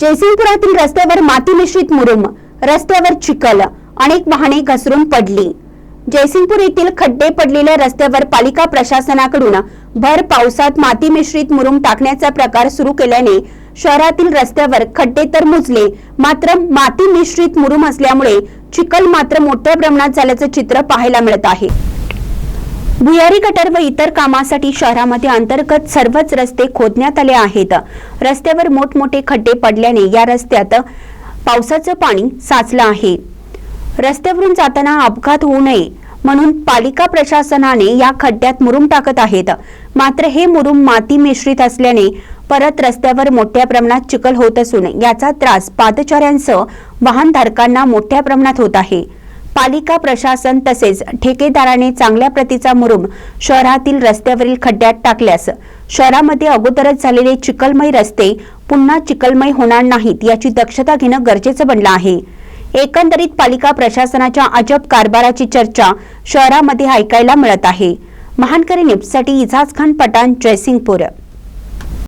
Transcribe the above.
जयसिंगपुरातील रस्त्यावर माती मिश्रित मुरुम रस्त्यावर चिखल अनेक वाहने घसरून पडली. जयसिंगपूर येथील खड्डे पडलेल्या रस्त्यावर पालिका प्रशासनाकडून भर पावसात माती मिश्रित मुरुम टाकण्याचा प्रकार सुरू केल्याने शहरातील रस्त्यावर खड्डे तर मुजले मात्र माती मिश्रित मुरुम असल्यामुळे चिखल मात्र मोठ्या प्रमाणात झाल्याचं चित्र पाहायला मिळत आहे. भुयारी गटर व इतर कामासाठी शहरामध्ये अंतर्गत सर्वच रस्ते खोदण्यात आले आहेत. रस्त्यावर मोठमोठे खड्डे पडल्याने या रस्त्यात पावसाचं पाणी साचलं आहे. रस्त्यावरून जाताना अपघात होऊ नये म्हणून पालिका प्रशासनाने या खड्ड्यात मुरुम टाकत आहेत. मात्र हे मुरुम माती मिश्रित असल्याने परत रस्त्यावर मोठ्या प्रमाणात चिखल होत असून याचा त्रास पादचाऱ्यांसह वाहनधारकांना मोठ्या प्रमाणात होत आहे. पालिका प्रशासन तसेच ठेकेदाराने चांगल्या प्रतीचा मुरुम शहरातील रस्त्यावरील खड्ड्यात टाकल्यास शहरामध्ये अगोदरच झालेले चिकलमय रस्ते पुन्हा चिखलमय होणार नाहीत याची दक्षता घेणं गरजेचं बनलं आहे. एकंदरीत पालिका प्रशासनाच्या अजब कारभाराची चर्चा शहरामध्ये ऐकायला मिळत आहे. महानकरी न्यूजसाठी इजाज खान पठाण जयसिंगपूर.